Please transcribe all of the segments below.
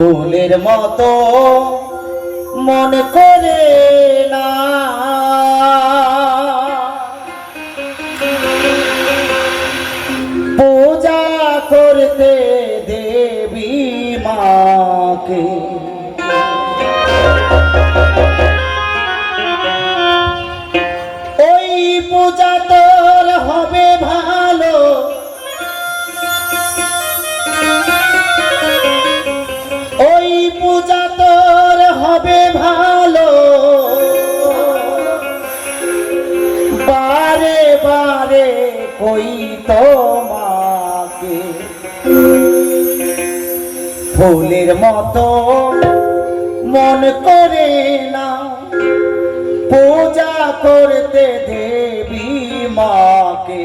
ফুলের মতো মনে করে না। ফুলের মতো মন করে না। পূজা করতে দেবী মাকে।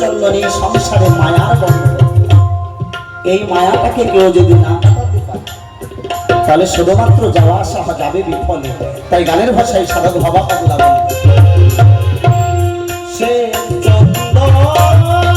চন্দন এই সংসারে মায়ার বন্ধন এই মায়াটাকে কেউ যদি না তাহলে শুধুমাত্র যাওয়া আসা যাবে বিফলে। তাই গানের ভাষায় সাধক ভাবা পাগলা সে চন্দন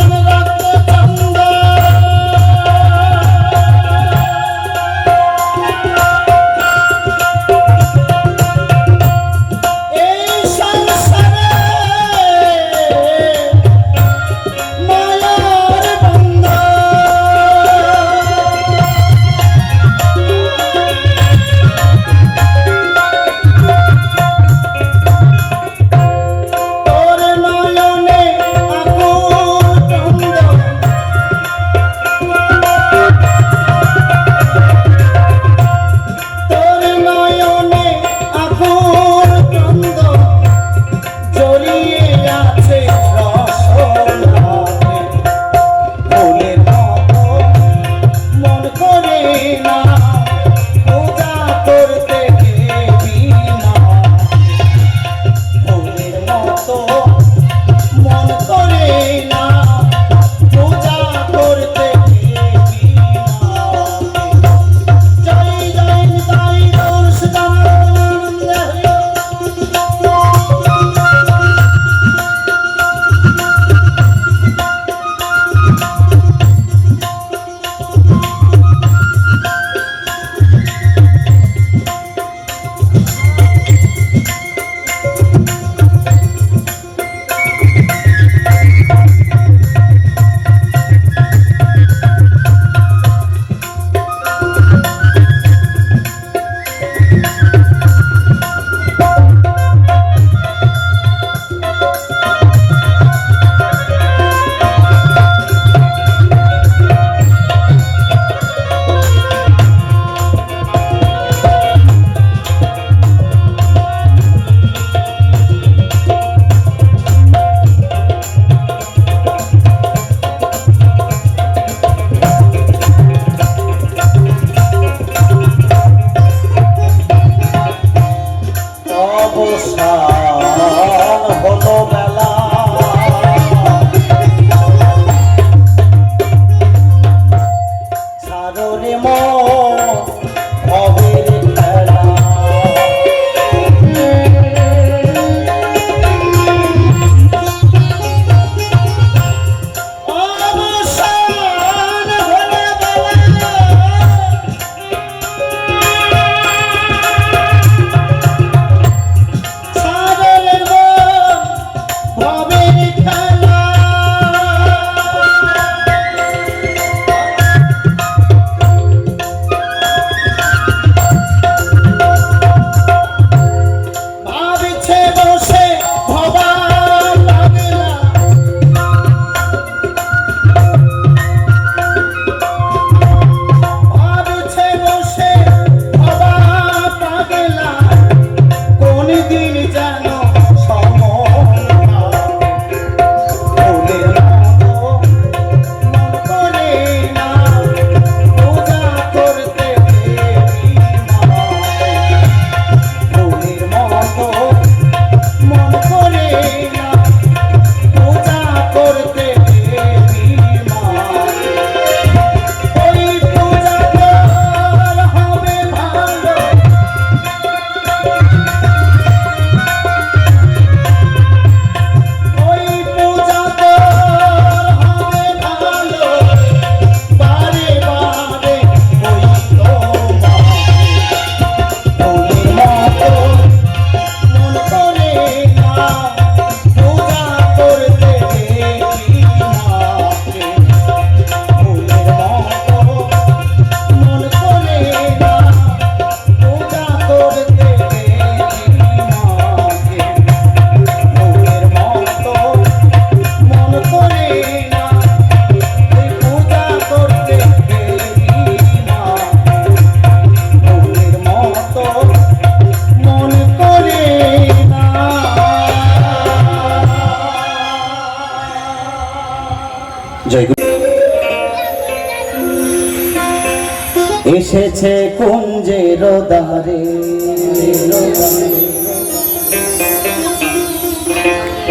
এসেছে কুঞ্জের দারে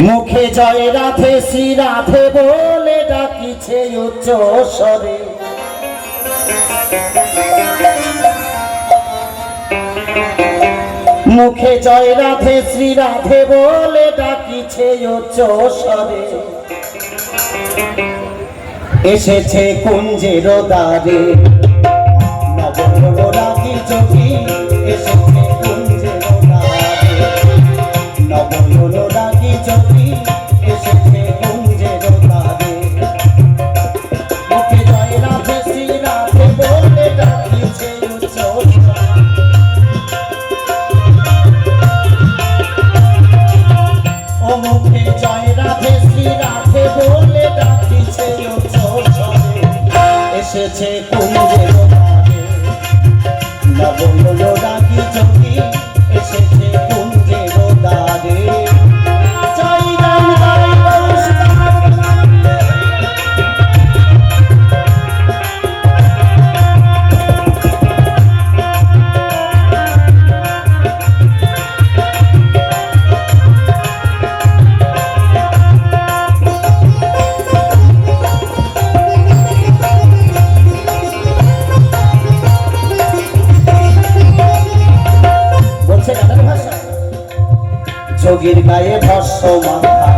মুখে জয় রাধে, শ্রী রাধে বলে ডাকিছে উচ্চ স্বরে। মুখে জয় রাধে, শ্রী রাধে বলে ডাকিছে উচ্চ স্বরে। এসেছে কুঞ্জের দ্বারে। যোগীর গায়ে ভস্য মাথা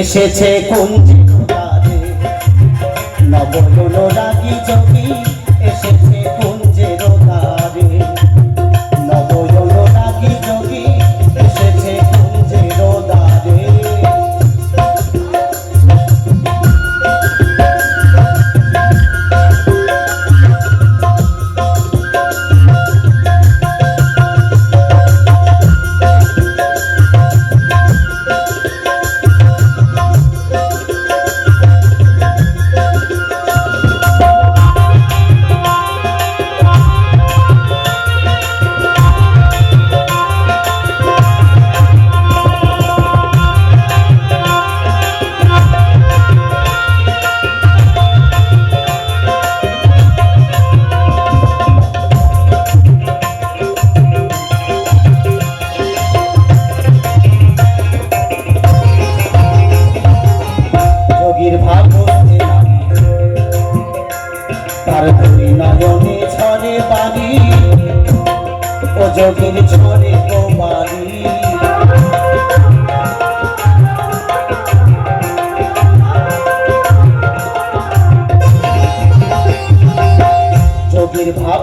এসেছে কোন দিন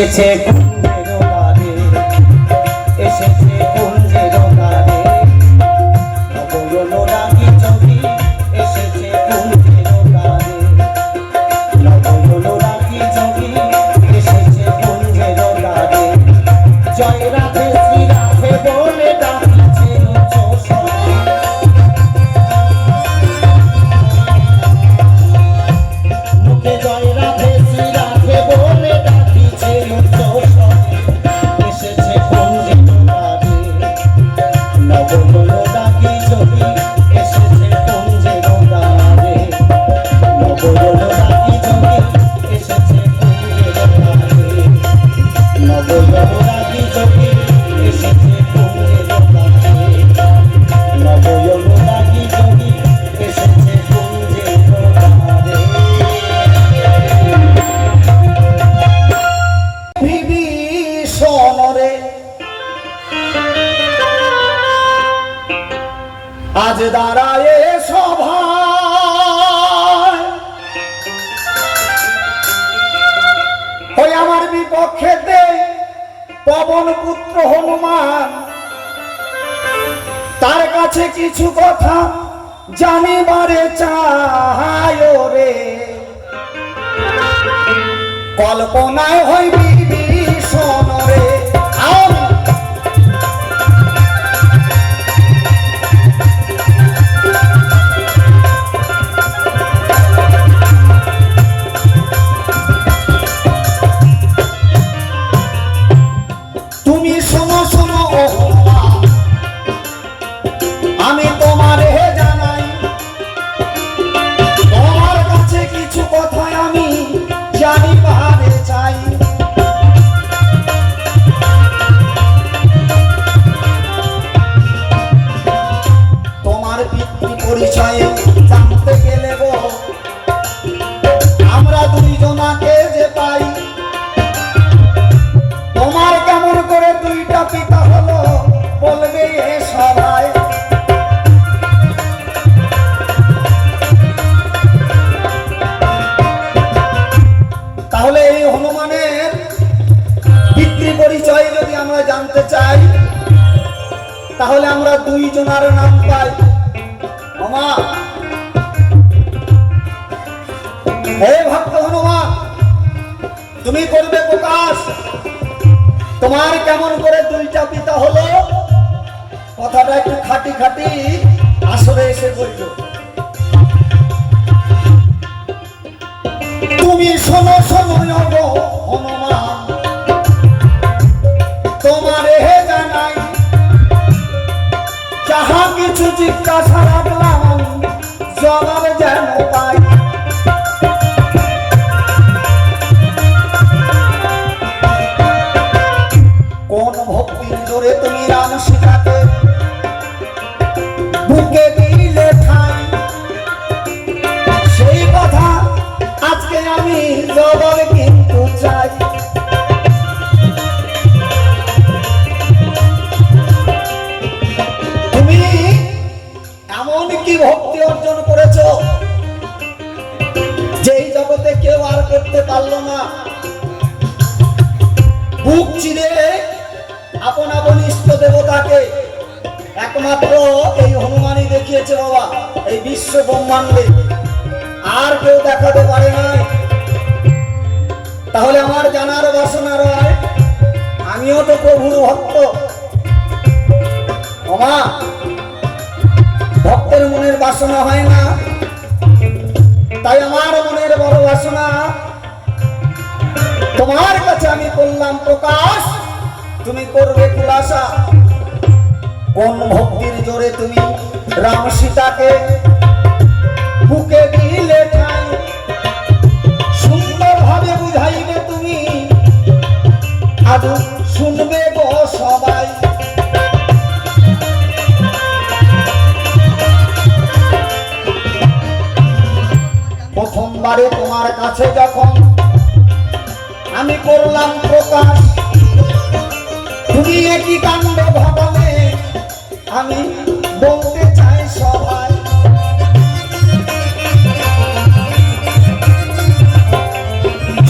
এসেছে দাঁড়ায় সভা ওই আমার বিপক্ষেতে পবন পুত্র হনুমান। তার কাছে কিছু কথা জানিবারে চায় রে। কল্পনায় হইবি পরিচয় যদি আমরা জানতে চাই, তাহলে আমরা দুই জনার নাম পাই। মামা হে ভক্ত হনুমান তুমি করবে প্রকাশ। তোমার কেমন করে দুইটা পিতা হলো? কথাটা একটু খাটি খাটি আসলে এসে বলল, তুমি শোনো শোনো হনুমান জানাই যাহা কিছু জিজ্ঞাসা রাখলাম জবাব যেন পাই। কোন ভক্তির জোরে তুমি রাম সীতাকে ভক্তের মনের বাসনা হয় না। তাই আমার মনের বড় বাসনা, তোমার কাছে আমি করলাম প্রকাশ। তুমি করবে খুলাসা। কোন ভক্তির জোরে তুমি রাম সীতাকে বুকে দিলে ঠাই। সুন্দর ভাবে বুঝাইবে তুমি, আজ শুনবে গো সবাই। প্রথমবারে তোমার কাছে যখন আমি করলাম প্রকাশ, তুমি একই কাণ্ড ঘটালে আমি বলতে চাই সবাই।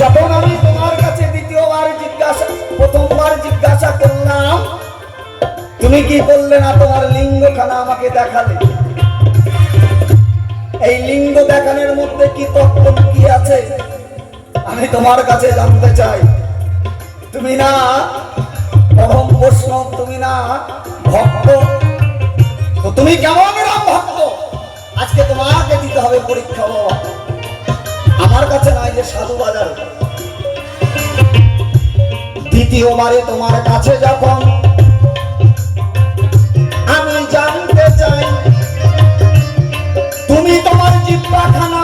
যখন আমি তোমার কাছে দ্বিতীয়বার জিজ্ঞাসা, প্রথমবার জিজ্ঞাসা করলাম, তুমি কি বললে না তোমার লিঙ্গখানা আমাকে দেখালে? এই লিঙ্গ দেখানোর মধ্যে কি তত্ত্ব কি আছে? আমি তোমার কাছে জানতে চাই। তুমি না পরম বৈষ্ণব, তুমি না ভক্ত। তো তুমি কেমন রাম ভক্ত? আজকে তোমাকে দিতে হবে পরীক্ষা, বাবা। আমার কাছে নাই যে সাধু বাজার। দ্বিতীয়বারে তোমার কাছে যখন তোমার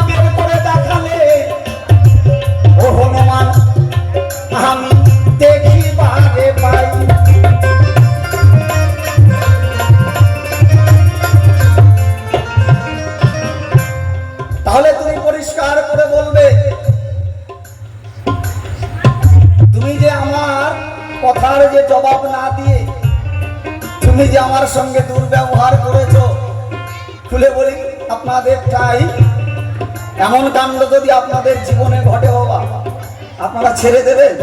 ছেড়ে দেবেন?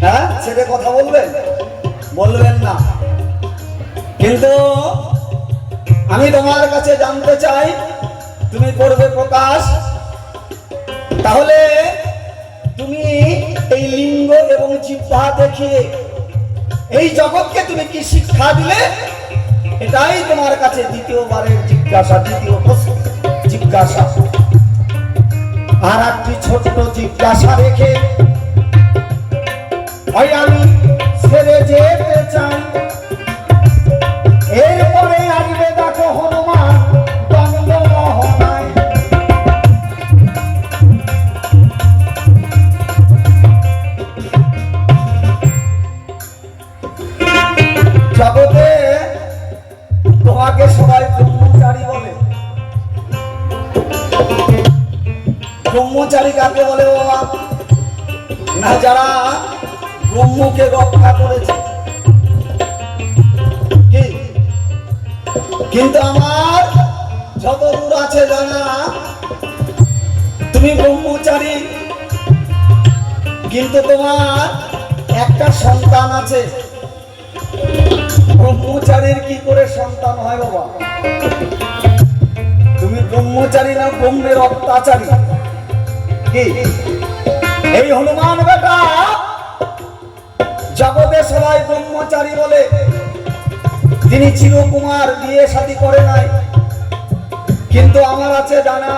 হ্যাঁ? ছেড়ে কথা বলবেন? বলবেন না। কিন্তু আমি তোমার কাছে জানতে চাই, তুমি করবে প্রকাশ। তাহলে তুমি এই লিঙ্গ এবং জিহ্বা দেখিয়ে এই জগৎকে তুমি কি শিক্ষা দিলে? এটাই তোমার কাছে দ্বিতীয়বারের জিজ্ঞাসা, দ্বিতীয় প্রশ্ন। জিজ্ঞাসা। আর একটি ছোট্ট জিজ্ঞাসা রেখে আমি ছেড়ে যেতে চাই। এরপরে ব্রহ্মচারী কাকে বলে বাবা? না, যারা ব্রহ্মকে রক্ষা করেছে। কিন্তু আমার যত দূর আছে জানা, তুমি ব্রহ্মচারী। কিন্তু তোমার একটা সন্তান আছে। ব্রহ্মচারীর কি করে সন্তান হয় বাবা? তুমি ব্রহ্মচারী না, ব্রহ্মের অত্যাচারী। এই হনুমান বেটা জগতে সবাই ব্রহ্মচারী বলে, তিনি চিরকুমার, বিয়ে শাদী করে নাই। কিন্তু আমার আছে জানা,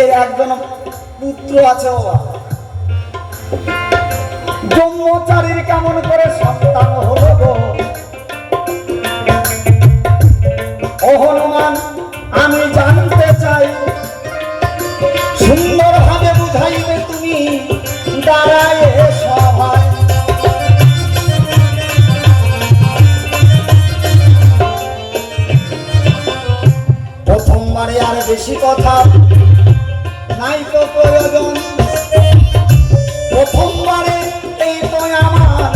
এই একজন পুত্র আছে বাবা ব্রহ্মচারীর কেমন করে সন্তান আর বেশি কথা নাই তো প্রয়োজন। প্রথমবারে এই আমার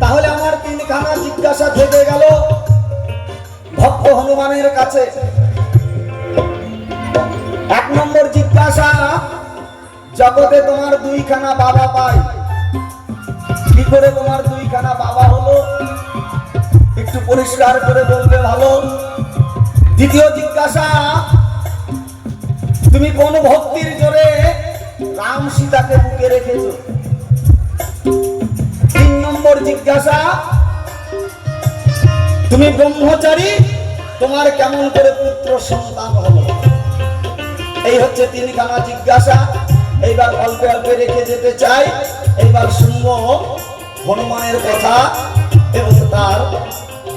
তাহলে আমার তিনখানা জিজ্ঞাসা থেকে গেল ভক্ত হনুমানের কাছে। এক নম্বর জিজ্ঞাসা, জগতে তোমার দুইখানা বাবা পাই। কি করে তোমার দুইখানা বাবা হলো। একটু পরিষ্কার করে বলবে ভালো। দ্বিতীয় জিজ্ঞাসা, তুমি কোন ভক্তির জোরে রাম সীতাকে বুকে রেখেছো? তিন নম্বর জিজ্ঞাসা, তুমি ব্রহ্মচারী, তোমার কেমন করে পুত্র সন্তান হলো? এই হচ্ছে তিনখানা জিজ্ঞাসা। এইবার অল্প অল্পে রেখে যেতে চাই। এইবার শুনব। হনুমানের কথা এবং তার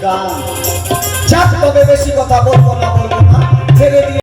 গান। যাক, তবে বেশি কথা বলব না বলব না। ছেড়ে দিয়ে